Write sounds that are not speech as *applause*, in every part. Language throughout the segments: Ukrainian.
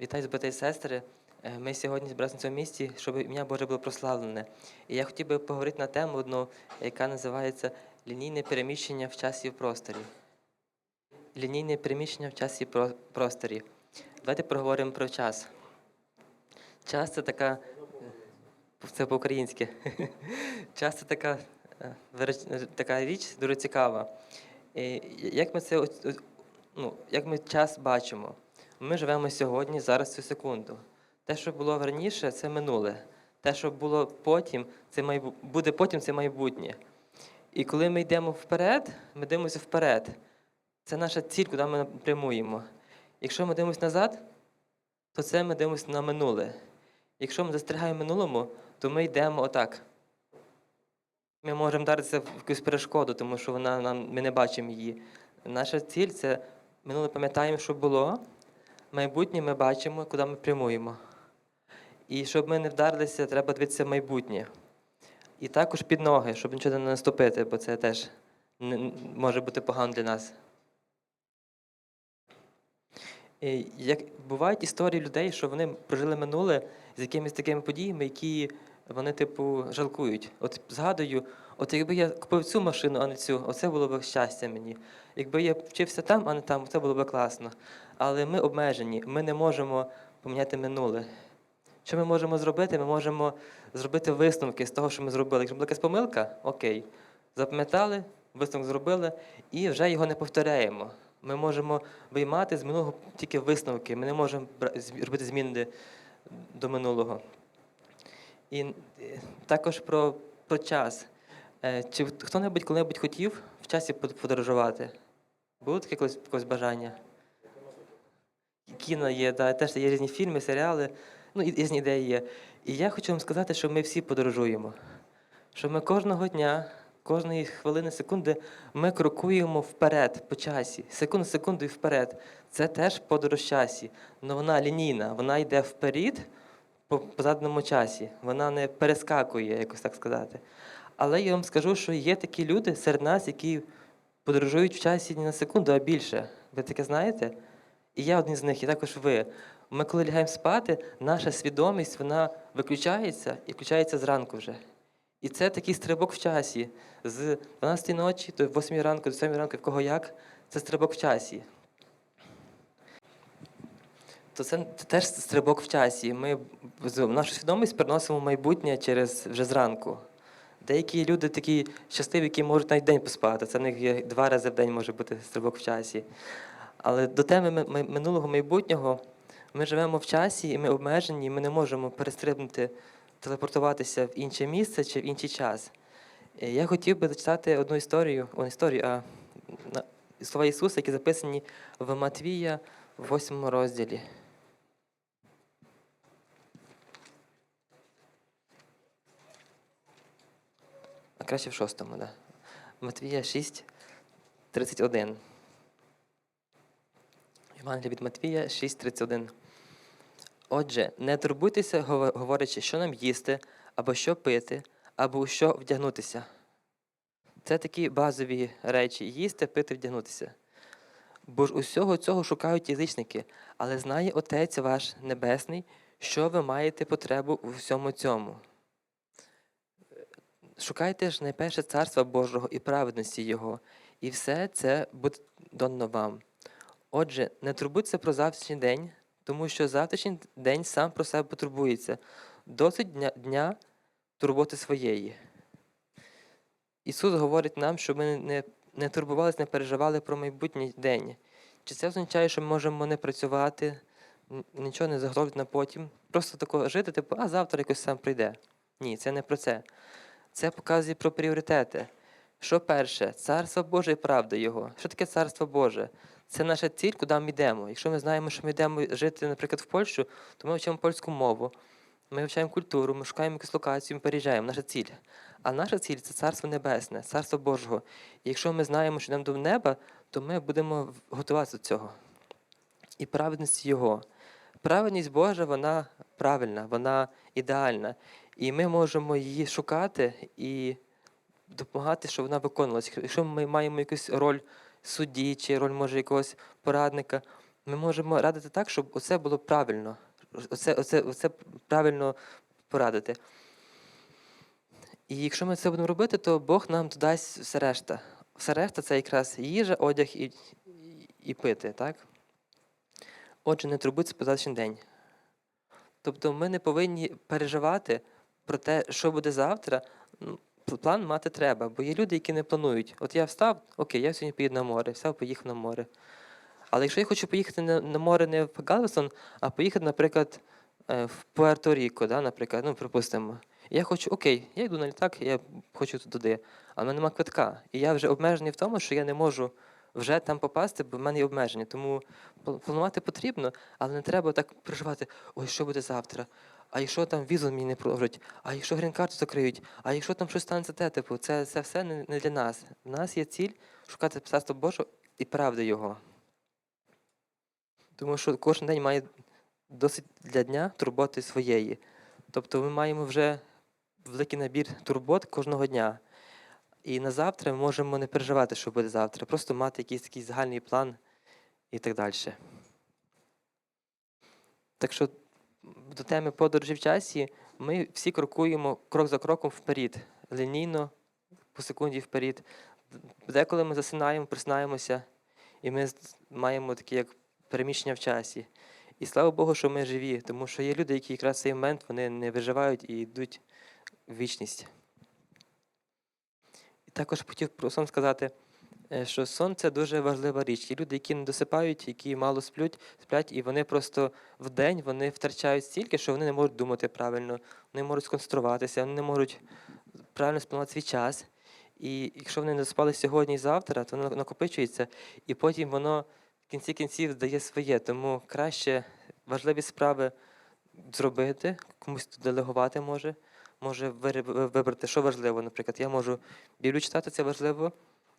Вітаю, брати і сестри. Е, Ми сьогодні зібралися на цьому місці, щоб ім'я Боже було прославлене. І я хотів би поговорити на тему одну, яка називається лінійне переміщення в часі і в просторі. Лінійне переміщення в часі і про- просторі. Давайте проговоримо про час. Час це така. Це по-українськи. Час це така, е, *laughs* е, така річ дуже цікава. Як ми це ну, як ми час бачимо? Ми живемо сьогодні, зараз цю секунду. Те, що було раніше, це минуле. Те, що було потім, це майбу... буде потім, це майбутнє. І коли ми йдемо вперед, ми дивимося вперед. Це наша ціль, куди ми прямуємо. Якщо ми дивимося назад, то це ми дивимося на минуле. Якщо ми застрягаємо в минулому, то ми йдемо отак. Ми можемо вдаритися в якусь перешкоду, тому що вона нам, ми не бачимо її. Наша ціль це минуле пам'ятаємо, що було, майбутнє ми бачимо, куди ми прямуємо. І щоб ми не вдарилися, треба дивитися майбутнє. І також під ноги, щоб нічого не наступити, бо це теж може бути погано для нас. І Як бувають історії людей, що вони прожили минуле з якимись такими подіями, які вони, типу, жалкують. От згадую, от якби я купив цю машину, а не цю, оце було б щастя мені. Якби я вчився там, а не там, це було б класно. Але ми обмежені, ми не можемо поміняти минуле. Що ми можемо зробити? Ми можемо зробити висновки з того, що ми зробили. Якщо була якась помилка, окей, запам'ятали, висновок зробили і вже його не повторяємо. Ми можемо виймати з минулого тільки висновки. Ми не можемо робити зміни до минулого. І е, також про, про час. Е, Чи хто-небудь коли-небудь хотів в часі подорожувати? Було таке колись бажання? Кіно є, да, теж є різні фільми, серіали, ну і різні ідеї є. І я хочу вам сказати, що ми всі подорожуємо. Що ми кожного дня, кожної хвилини, секунди, ми крокуємо вперед по часі. Секунду, секунду і вперед. Це теж подорож часі. але вона лінійна, вона йде вперед по, заданому часі. Вона не перескакує, якось так сказати. Але я вам скажу, що є такі люди серед нас, які подорожують в часі не на секунду, а більше. Ви таке знаєте? І я один з них, і також ви. Ми, коли лягаємо спати, наша свідомість вона виключається і включається зранку вже. І це такий стрибок в часі. З 12 ночі до 8 ранку, до 7 ранку, в кого як, це стрибок в часі. То це теж стрибок в часі. Ми нашу свідомість переносимо в майбутнє через вже зранку. Деякі люди такі щасливі, які можуть навіть день поспати. Це в них є два рази в день може бути стрибок в часі. Але до теми ми- ми- минулого майбутнього ми живемо в часі, і ми обмежені, і ми не можемо перестрибнути, телепортуватися в інше місце чи в інший час. Е, Я хотів би зачитати одну історію, о, не історію, а слова Ісуса, які записані в Матвія в 8 розділі. А краще в шостому, да. Матвія 6, 31. Євангелія від Матвія 6,31. Отже, не турбуйтеся, гово- говорячи, що нам їсти, або що пити, або у що вдягнутися. Це такі базові речі їсти, пити, вдягнутися. Бо ж усього цього шукають язичники, але знає Отець ваш Небесний, що ви маєте потребу у всьому цьому. Шукайте ж найперше царства Божого і праведності Його, і все це буде дано вам. Отже, не турбуйтеся про завтрашній день, тому що завтрашній день сам про себе потурбується. Досить дня, дня турботи своєї. Ісус говорить нам, щоб ми не, не турбувалися, не переживали про майбутній день. Чи це означає, що ми можемо не працювати, нічого не заготовити на потім, просто тако жити, типу, а завтра якось сам прийде. Ні, це не про це. Це показує про пріоритети. Що перше? Царство Боже і правда Його. Що таке царство Боже? Це наша ціль, куди ми йдемо. Якщо ми знаємо, що ми йдемо жити, наприклад, в Польщу, то ми вчимо польську мову, ми вивчаємо культуру, ми шукаємо якусь локацію, ми переїжджаємо. Наша ціль. А наша ціль це царство небесне, царство Божого. І якщо ми знаємо, що йдемо до неба, то ми будемо готуватися до цього. І праведність Його. Праведність Божа, вона правильна, вона ідеальна. І ми можемо її шукати і допомагати, щоб вона виконувалася. Якщо ми маємо якусь роль судді чи роль може якогось порадника, ми можемо радити так, щоб оце було правильно. Оце, оце, оце правильно порадити. І якщо ми це будемо робити, то Бог нам додасть все решта. Все решта це якраз їжа, одяг і, і, пити, так? Отже, не турбуйтесь завтрашній день. Тобто ми не повинні переживати про те, що буде завтра. Пл- План мати треба, бо є люди, які не планують. От я встав, окей, я сьогодні поїду на море, встав, поїхав на море. Але якщо я хочу поїхати на, море не в Галвесон, а поїхати, наприклад, е, в Пуерто-Ріко, да, наприклад, ну, припустимо. Я хочу, окей, я йду на літак, я хочу туди, а в мене немає квитка. І я вже обмежений в тому, що я не можу вже там попасти, бо в мене є обмеження. Тому планувати потрібно, але не треба так переживати, ой, що буде завтра. А якщо там візу мені не продовжать, а якщо грін-карту закриють, а якщо там щось станеться те, типу, це, це все не, для нас. У нас є ціль шукати царство Боже і правди Його. Тому що кожен день має досить для дня турботи своєї. Тобто ми маємо вже великий набір турбот кожного дня. І на завтра ми можемо не переживати, що буде завтра, просто мати якийсь такий загальний план і так далі. Так що до теми подорожі в часі ми всі крокуємо крок за кроком вперед, лінійно, по секунді вперед. Деколи ми засинаємо, присинаємося, і ми маємо таке як переміщення в часі. І слава Богу, що ми живі, тому що є люди, які якраз в цей момент вони не виживають і йдуть в вічність. І також хотів про сон сказати, що сон це дуже важлива річ. Є люди, які не досипають, які мало сплють, сплять, і вони просто в день вони втрачають стільки, що вони не можуть думати правильно, вони можуть сконцентруватися, вони не можуть правильно спланувати свій час. І якщо вони не доспали сьогодні і завтра, то воно накопичується, і потім воно в кінці кінців дає своє. Тому краще важливі справи зробити, комусь делегувати може. Може вибрати, що важливо. Наприклад, я можу Біблію читати, це важливо.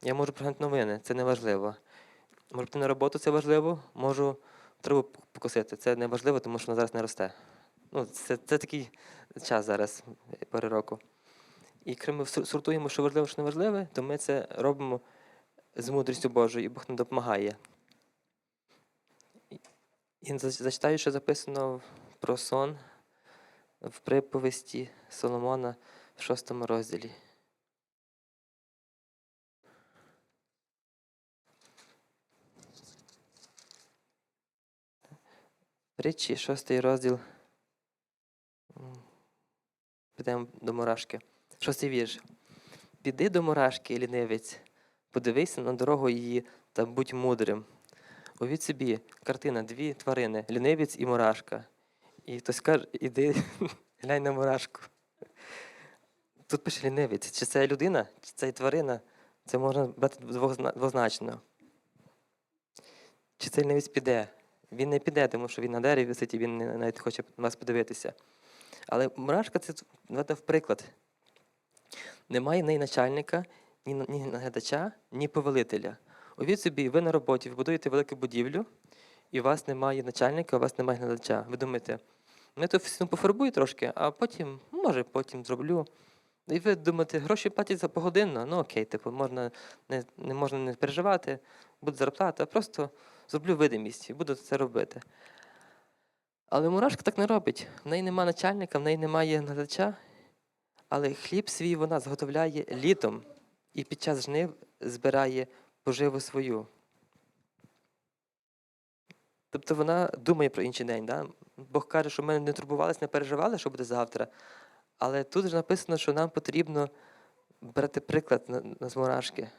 Я можу проглянути новини, це не важливо. Можу піти на роботу, це важливо. Можу траву покосити. Це не важливо, тому що вона зараз не росте. Ну, це, це такий час зараз, пори року. І якщо ми сортуємо, що важливо, що не важливе, то ми це робимо з мудрістю Божою, і Бог нам допомагає. І зачитаю, що записано про сон в приповісті Соломона в шостому розділі. Притчі, шостий розділ. Підемо до мурашки. Шостий вірш. Піди до мурашки, лінивець, подивися на дорогу її та будь мудрим. Увіть собі картина, дві тварини лінивець і мурашка. І хтось каже, іди *laughs* глянь на мурашку. Тут пише лінивець. Чи це людина, чи це тварина, це можна брати двозначно. Чи цей лінивець піде? Він не піде, тому що він на дереві висить і він навіть хоче вас подивитися. Але мурашка це в приклад. Немає ні начальника, ні, наглядача, ні повелителя. Увіть собі, ви на роботі, ви будуєте велику будівлю, і у вас немає начальника, у вас немає наглядача. Ви думаєте, ну я тут все пофарбую трошки, а потім, ну, може, потім зроблю. І ви думаєте, гроші платять за погодинно, ну окей, типу, можна не, не можна не переживати, буде зарплата, просто зроблю видимість і буду це робити. Але мурашка так не робить. В неї немає начальника, в неї немає наглядача, але хліб свій вона зготовляє літом і під час жнив збирає поживу свою. Тобто вона думає про інший день. Да? Бог каже, що ми не турбувалися, не переживали, що буде завтра. Але тут ж написано, що нам потрібно брати приклад на, на з мурашки.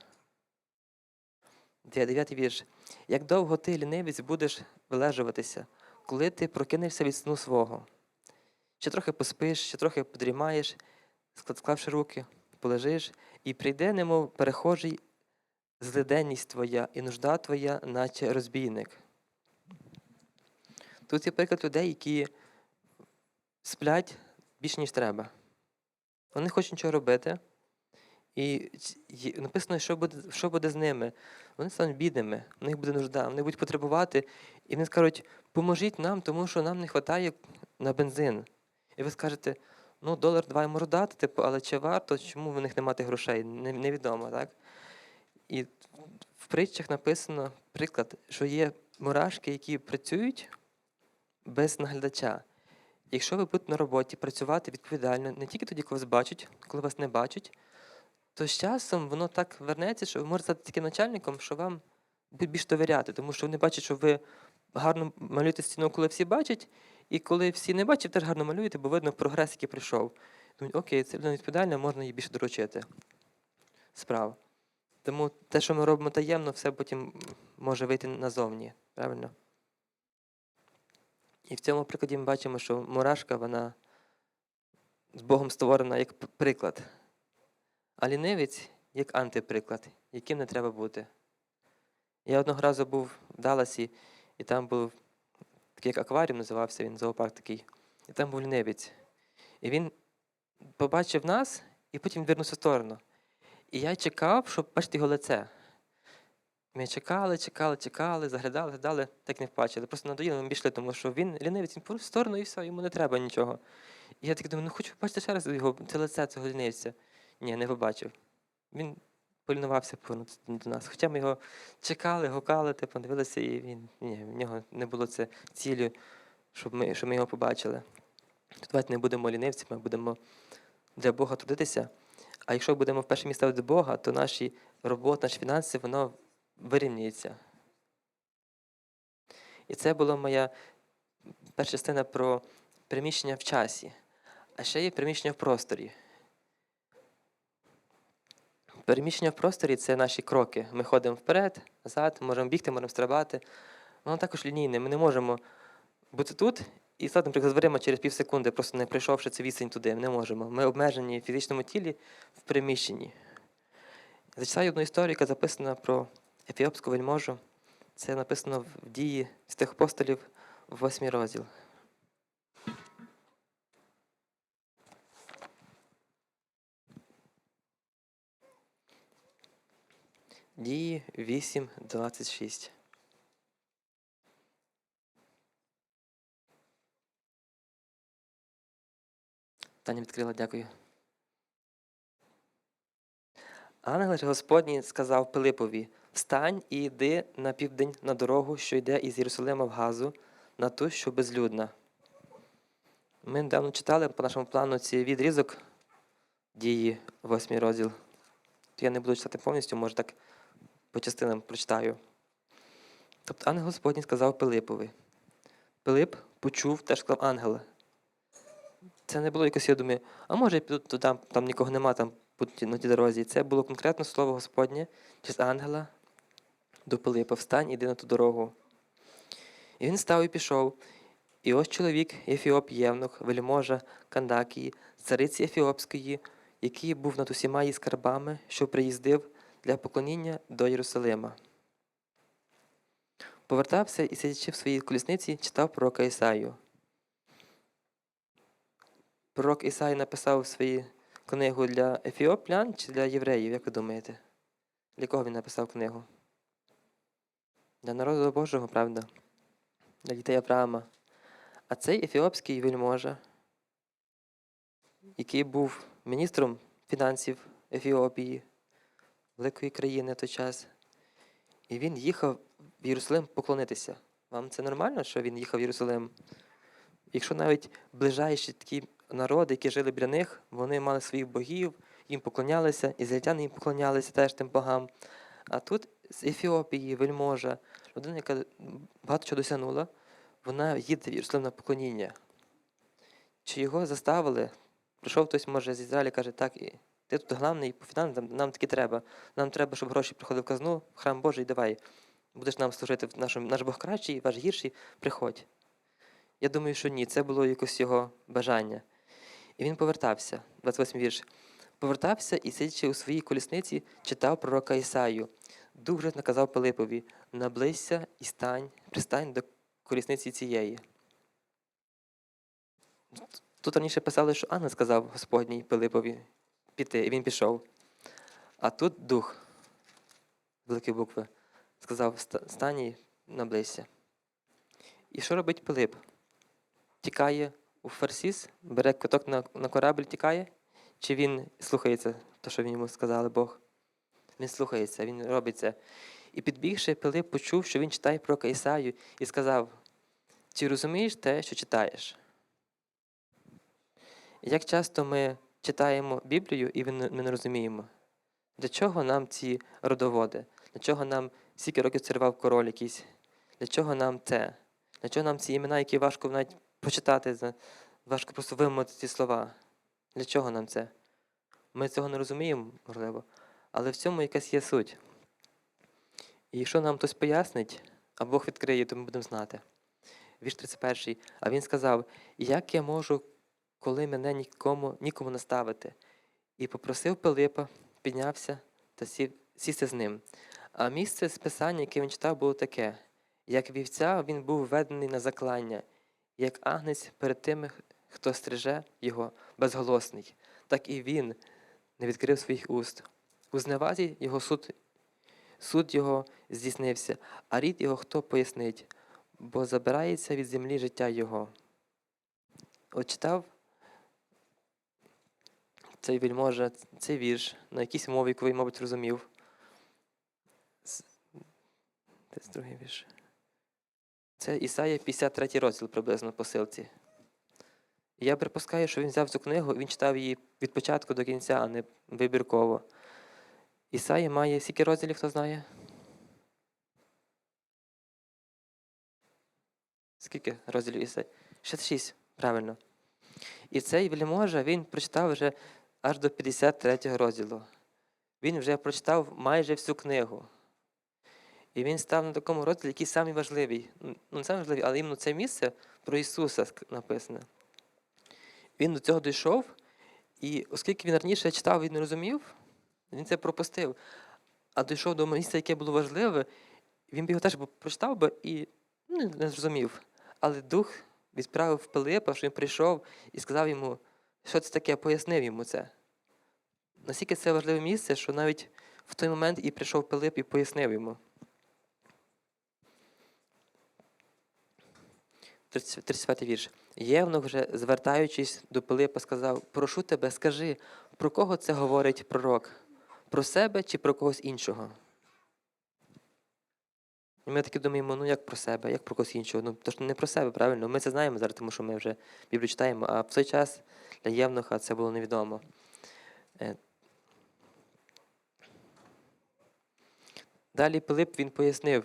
Де- Дев'ятий вірш. Як довго ти, лінивець, будеш вилежуватися, коли ти прокинешся від сну свого? Ще трохи поспиш, ще трохи подрімаєш, склавши руки, полежиш, і прийде, немов перехожий, злиденність твоя і нужда твоя, наче розбійник. Тут є приклад людей, які сплять більше, ніж треба. Вони хочуть нічого робити. І написано, що буде, що буде з ними. Вони стануть бідними, в них буде нужда, вони будуть потребувати, і вони скажуть, поможіть нам, тому що нам не вистачає на бензин. І ви скажете, ну, долар два можу дати, типу, але чи варто, чому в них не мати грошей? Невідомо, так? І в притчах написано приклад, що є мурашки, які працюють без наглядача. Якщо ви будете на роботі працювати відповідально, не тільки тоді, коли вас бачать, коли вас не бачать, то з часом воно так вернеться, що ви можете стати таким начальником, що вам будуть більш довіряти, тому що вони бачать, що ви гарно малюєте стіну, коли всі бачать, і коли всі не бачать, теж гарно малюєте, бо видно прогрес, який прийшов. Думають, окей, це людина відповідальна, можна їй більше доручити справ. Тому те, що ми робимо таємно, все потім може вийти назовні. Правильно? І в цьому прикладі ми бачимо, що мурашка, вона з Богом створена як приклад, а лінивець як антиприклад, яким не треба бути. Я одного разу був в Далласі, і там був такий як акваріум, називався він зоопарк такий. І там був лінивець. І він побачив нас, і потім вернувся в сторону. І я чекав, щоб бачити його лице. Ми чекали, чекали, чекали, заглядали, заглядали, так не побачили. Просто надоїли, ми пішли, тому що він лінивець, він повернув в сторону і все, йому не треба нічого. І я так думаю, ну хочу побачити ще раз його, це лице цього лінивця. Ні, не побачив. Він полінувався повернутися до нас. Хоча ми його чекали, гукали, типу, дивилися, і він ні, в нього не було це цілі, щоб ми, щоб ми його побачили. То давайте не будемо лінивцями, будемо для Бога трудитися. А якщо будемо в перше місце ставити Бога, то наші робота, наші фінанси, воно вирівнюється. І це була моя перша частина про переміщення в часі. А ще є переміщення в просторі. Переміщення в просторі це наші кроки. Ми ходимо вперед, назад, можемо бігти, можемо стрибати. Воно також лінійне. Ми не можемо бути тут і стати, наприклад, дверима через пів секунди, просто не прийшовши цю відстань туди. Ми не можемо. Ми обмежені в фізичному тілі в приміщенні. Зачитаю одну історію, яка записана про ефіопську вельможу. Це написано в дії з тих апостолів восьмій розділ. Дії 8.26. Таня відкрила, дякую. Ангел ж Господній сказав Пилипові: Встань і йди на південь на дорогу, що йде із Єрусалима в Газу, на ту, що безлюдна. Ми недавно читали по нашому плану цей відрізок дії, восьмий розділ. Я не буду читати повністю, може так по частинам прочитаю. Тобто ангел Господній сказав Пилипові. Пилип почув, теж сказав ангела. Це не було якось, я думаю, а може я піду туди, там нікого нема, там на тій дорозі. Це було конкретно слово Господнє через ангела до Пилипа. Встань, іди на ту дорогу. І він став і пішов. І ось чоловік, Ефіоп Євнух, вельможа Кандакії, цариці Ефіопської, який був над усіма її скарбами, що приїздив для поклоніння до Єрусалима. Повертався і, сидячи в своїй колісниці, читав пророка Ісаю. Пророк Ісай написав свою книгу для ефіоплян чи для євреїв, як ви думаєте? Для кого він написав книгу? Для народу Божого, правда? Для дітей Авраама. А цей ефіопський вельможа, який був міністром фінансів Ефіопії, великої країни в той час, і він їхав в Єрусалим поклонитися. Вам це нормально, що він їхав в Єрусалим? Якщо навіть ближайші такі народи, які жили біля них, вони мали своїх богів, їм поклонялися, ізраїльтяни їм поклонялися теж тим богам. А тут з Ефіопії, вельможа, людина, яка багато чого досягнула, вона їде в Єрусалим на поклоніння. Чи його заставили? Прийшов хтось, може, з Ізраїля каже, так, ти тут головний по фінансам, нам таки треба. Нам треба, щоб гроші приходили в казну, в храм Божий, давай. Будеш нам служити, наш, наш Бог кращий, ваш гірший, приходь. Я думаю, що ні, це було якось його бажання. І він повертався, 28 вірш. Повертався і, сидячи у своїй колісниці, читав пророка Ісаю. Дух же наказав Пилипові: наблизься і стань, пристань до колісниці цієї. Тут раніше писали, що Анна сказав Господній Пилипові піти, і він пішов. А тут дух, великі букви, сказав: «Ста- стань і наблизься. І що робить Пилип? Тікає у Фарсіс, бере квиток на, на корабль, тікає, чи він слухається, те, що він йому сказали Бог? Він слухається, він робить це. І підбігши, Пилип почув, що він читає про Ісаю, і сказав: Чи розумієш те, що читаєш? Як часто ми читаємо Біблію і ми не- розуміємо, для чого нам ці родоводи? Для чого нам скільки років царював король якийсь? Для чого нам це? Для чого нам ці імена, які важко навіть прочитати, за- важко просто вимовити ці слова? Для чого нам це? Ми цього не розуміємо, можливо, але в цьому якась є суть. І якщо нам хтось пояснить, а Бог відкриє, то ми будемо знати. Вірш 31. А він сказав: Як я можу, коли мене нікому, нікому наставити? І попросив Пилипа, піднявся та сів, сісти з ним. А місце з писання, яке він читав, було таке: як вівця він був введений на заклання, як агнець перед тими, хто стриже його безголосний, так і він не відкрив своїх уст. У зневазі його суд, суд його здійснився, а рід його хто пояснить, бо забирається від землі життя його. От цей вельможа, цей вірш на якійсь мові, яку він, мабуть, розумів. Десь другий вірш. Це Ісая 53 розділ приблизно посилці. Я припускаю, що він взяв цю книгу, він читав її від початку до кінця, а не вибірково. Ісая має скільки розділів, хто знає? Скільки розділів Ісаї? 66, правильно. І цей вельможа, він прочитав вже аж до 53 розділу. Він вже прочитав майже всю книгу. І він став на такому розділі, який самий важливий. Ну, не самий важливий, але іменно це місце про Ісуса написане. Він до цього дійшов, і оскільки він раніше читав і не розумів, він це пропустив. А дійшов до місця, яке було важливе, він б його теж прочитав би і ну, не зрозумів. Але дух відправив Пилипа, що він прийшов і сказав йому, що це таке, пояснив йому це. Наскільки це важливе місце, що навіть в той момент і прийшов Пилип і пояснив йому. 30 35 вірш. Євнух вже, звертаючись до Пилипа, сказав: Прошу тебе, скажи, про кого це говорить пророк? Про себе чи про когось іншого? І ми таки думаємо, ну як про себе, як про когось іншого? Ну, то ж не про себе, правильно? Ми це знаємо зараз, тому що ми вже Біблію читаємо, а в той час для Євнуха це було невідомо. Далі Пилип він пояснив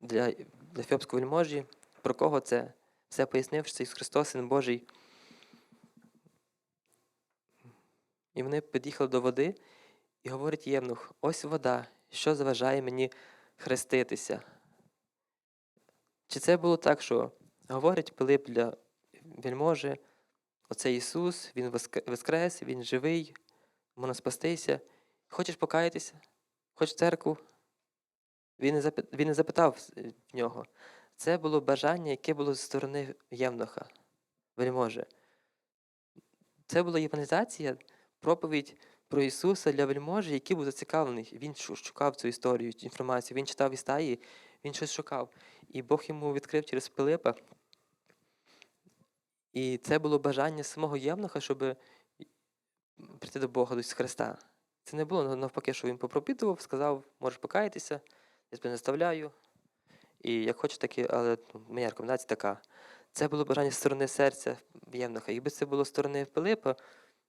для, для Фіопського вельможі, про кого це все пояснив, що це Ісус Христос, Син Божий. І вони під'їхали до води, і говорить Євнух, ось вода, що заважає мені хреститися. Чи це було так, що говорить Пилип для вельможі, оце Ісус, Він воскрес, Він живий, можна спастися. Хочеш покаятися? Хочеш в церкву? Він не, запитав в нього. Це було бажання, яке було зі сторони Євнуха, вельможі. Це була євангелізація, проповідь про Ісуса для вельможі, який був зацікавлений. Він шукав цю історію, цю інформацію. Він читав Істаї, він щось шукав. І Бог йому відкрив через Пилипа. І це було бажання самого Євнуха, щоб прийти до Бога, до Христа. Це не було навпаки, що він попропитував, сказав, можеш покаятися, я тебе не. І як хочеш, так і, але ну, моя рекомендація така. Це було бажання з сторони серця Євнуха. Якби це було з сторони Пилипа,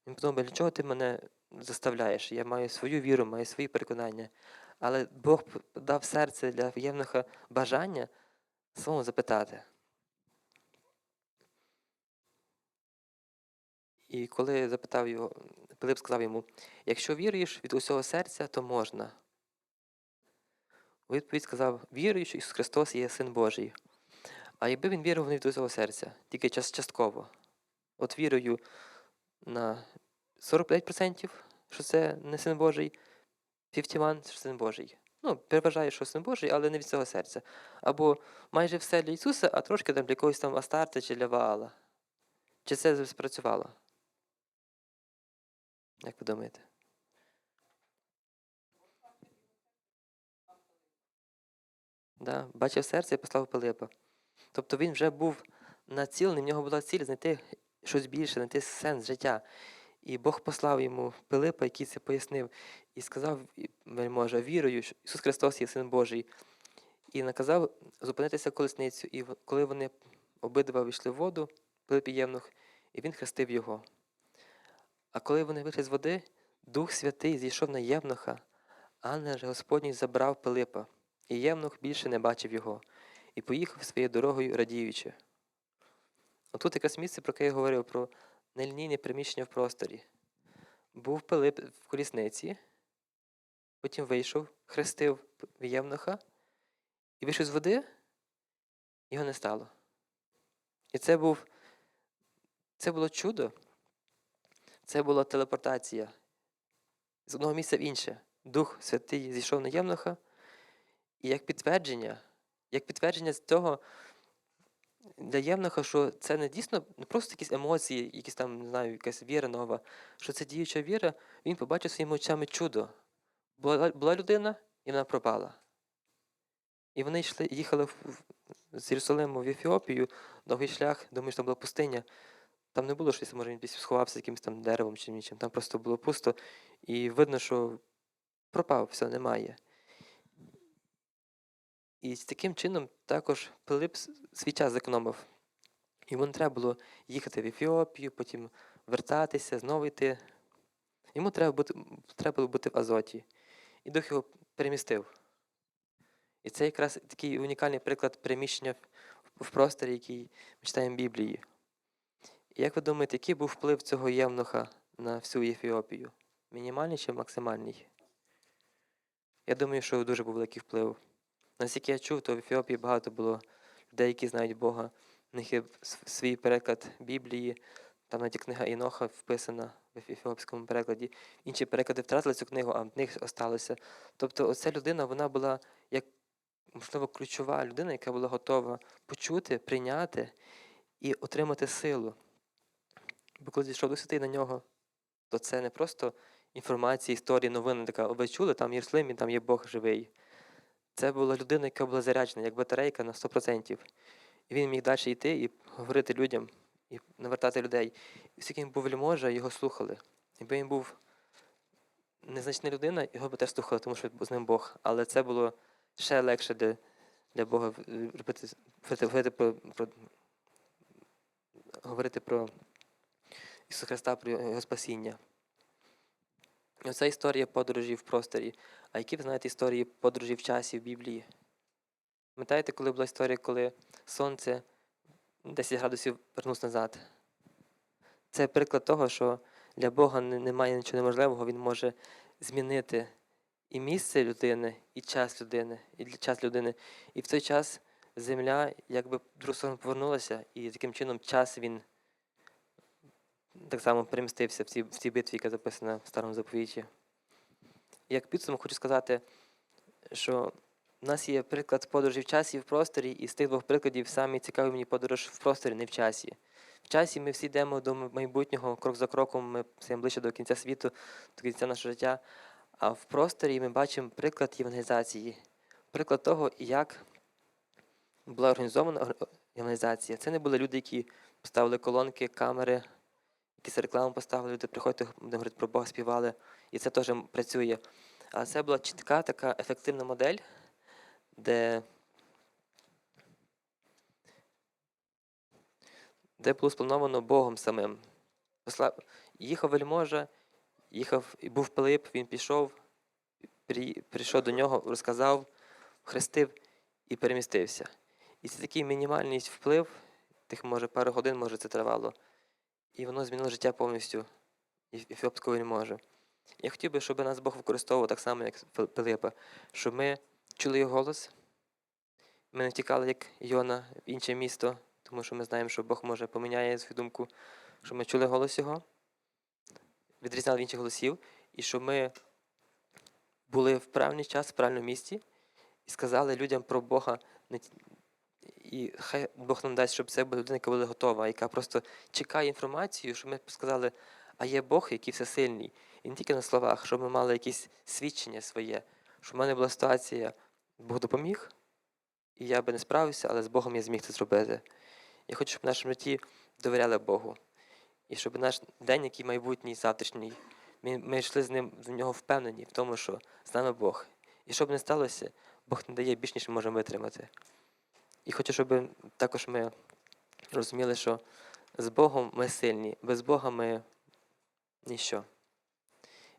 він подумав, для чого ти мене заставляєш? Я маю свою віру, маю свої переконання. Але Бог дав серце для Євнуха бажання самому запитати. І коли запитав його, Пилип сказав йому: якщо віруєш від усього серця, то можна. У відповідь сказав: вірую, що Ісус Христос є Син Божий. А якби він вірив не від усього серця, тільки частково. От вірую на 45%, що це не син Божий, 51, що син Божий. Ну, переважаю, що син Божий, але не від цього серця. Або майже все для Ісуса, а трошки там для якогось там Астарта чи для Ваала. Чи це спрацювало? Як ви думаєте? Да, бачив серце і послав Пилипа. Тобто він вже був націлений, в нього була ціль знайти щось більше, знайти сенс життя. І Бог послав йому Пилипа, який це пояснив, і сказав і, вельможа, вірую, що Ісус Христос є Син Божий. І наказав зупинитися колесницю. І коли вони обидва вийшли в воду, Пилип і Євнух, і він хрестив його. А коли вони вийшли з води, Дух Святий зійшов на Євнуха, ангел же Господній забрав Пилипа, і Євнух більше не бачив його, і поїхав своєю дорогою радіючи. Отут якраз місце, про яке я говорив, про нелінійне приміщення в просторі. Був Пилип в колісниці, потім вийшов, хрестив Євнуха, і вийшов з води, його не стало. І це був це було чудо, це була телепортація з одного місця в інше. Дух Святий зійшов на Євнуха, і як підтвердження, як підтвердження з того для Євнуха, що це не дійсно не просто якісь емоції, якісь там, не знаю, якась віра нова, що це діюча віра, він побачив своїми очами чудо. Була, була людина, і вона пропала. І вони йшли, їхали в- з Єрусалиму в Ефіопію, довгий шлях, думаю, що там була пустиня. Там не було щось, може, він сховався якимось там деревом чи нічим. Там просто було пусто, і видно, що пропав, все, немає. І таким чином також Пилип свій час зекономив. Йому не треба було їхати в Ефіопію, потім вертатися, знову йти. Йому треба, бути, треба було бути в Азоті. І дух його перемістив. І це якраз такий унікальний приклад переміщення в просторі, який ми читаємо в Біблії. Як ви думаєте, який був вплив цього євнуха на всю Ефіопію? Мінімальний чи максимальний? Я думаю, що дуже був великий вплив. Наскільки я чув, то в Ефіопії багато було людей, які знають Бога. У них є свій переклад Біблії, там навіть книга Іноха вписана в ефіопському перекладі. Інші переклади втратили цю книгу, а в них осталося. Тобто, оця людина вона була як, можливо, ключова людина, яка була готова почути, прийняти і отримати силу. Бо коли зійшов Дух Святий на нього, то це не просто інформація, історія, новина така, «О, ви чули, там в Єрусалимі, там є Бог живий. Це була людина, яка була заряджена, як батарейка на 100%. І він міг далі йти і говорити людям, і навертати людей. І оскільки він був вельможа, його слухали. Якби він був незначна людина, його б теж слухали, тому що з ним Бог. Але це було ще легше для, Бога робити, говорити про, про, говорити про Ісуса Христа, про Його спасіння. І оця історія подорожі в просторі. А які ви знаєте історії подорожі в часі в Біблії? Пам'ятаєте, коли була історія, коли сонце 10 градусів вернулося назад? Це приклад того, що для Бога немає нічого неможливого, Він може змінити і місце людини, і час людини, і час людини. І в той час земля якби другу сторону повернулася, і таким чином час він так само перемістився в цій, в цій битві, яка записана в старому заповіті. Як підсумок хочу сказати, що в нас є приклад подорожі в часі і в просторі, і з тих двох прикладів самі цікавий мені подорож в просторі, не в часі. В часі ми всі йдемо до майбутнього, крок за кроком, ми стаємо ближче до кінця світу, до кінця нашого життя. А в просторі ми бачимо приклад євангелізації, приклад того, як була організована ор- євангелізація. Це не були люди, які поставили колонки, камери, якісь рекламу поставили, люди приходять, будемо говорити про Бога, співали, і це теж працює. А це була чітка така ефективна модель, де, де було сплановано Богом самим. Їхав вельможа, їхав, і був Пилип, він пішов, при- прийшов до нього, розказав, хрестив і перемістився. І це такий мінімальний вплив, тих, може, пару годин, може, це тривало. І воно змінило життя повністю еф- ефіопського вельможі. Я хотів би, щоб нас Бог використовував так само, як Пилипа, щоб ми чули його голос, ми не втікали, як Йона, в інше місто, тому що ми знаємо, що Бог може поміняє свою думку, щоб ми чули голос Його, відрізняли інших голосів, і щоб ми були в правильний час, в правильному місці і сказали людям про Бога. І хай Бог нам дасть, щоб це була людина, яка була готова, яка просто чекає інформацію, щоб ми сказали, а є Бог, який всесильний. І не тільки на словах, щоб ми мали якесь свідчення своє, щоб в мене була ситуація, Бог допоміг, і я би не справився, але з Богом я зміг це зробити. Я хочу, щоб в нашому житті довіряли Богу. І щоб наш день, який майбутній, завтрашній, ми, ми йшли з ним в нього впевнені в тому, що з нами Бог. І щоб не сталося, Бог не дає більш, ніж ми можемо витримати. І хочу, щоб також ми розуміли, що з Богом ми сильні, без Бога ми ніщо.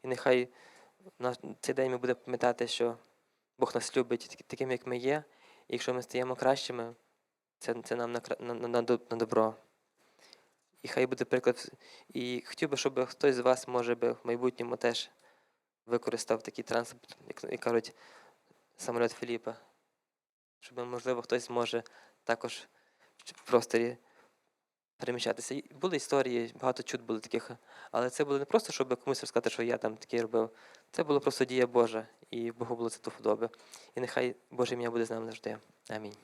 І нехай на цей день ми будемо пам'ятати, що Бог нас любить таким, як ми є, і якщо ми стаємо кращими, це, це нам на, на, на, на добро. І хай буде приклад. І хотів би, щоб хтось з вас, може би, в майбутньому теж використав такий транспорт, як, як кажуть, самоліт Філіпа. Щоб, можливо, хтось зможе також в просторі переміщатися. І Були історії, багато чуд було таких, але це було не просто, щоб комусь розказати, що я там таке робив. Це було просто дія Божа, і Богу було це до вподоби. І нехай Боже ім'я буде з нами завжди. Амінь.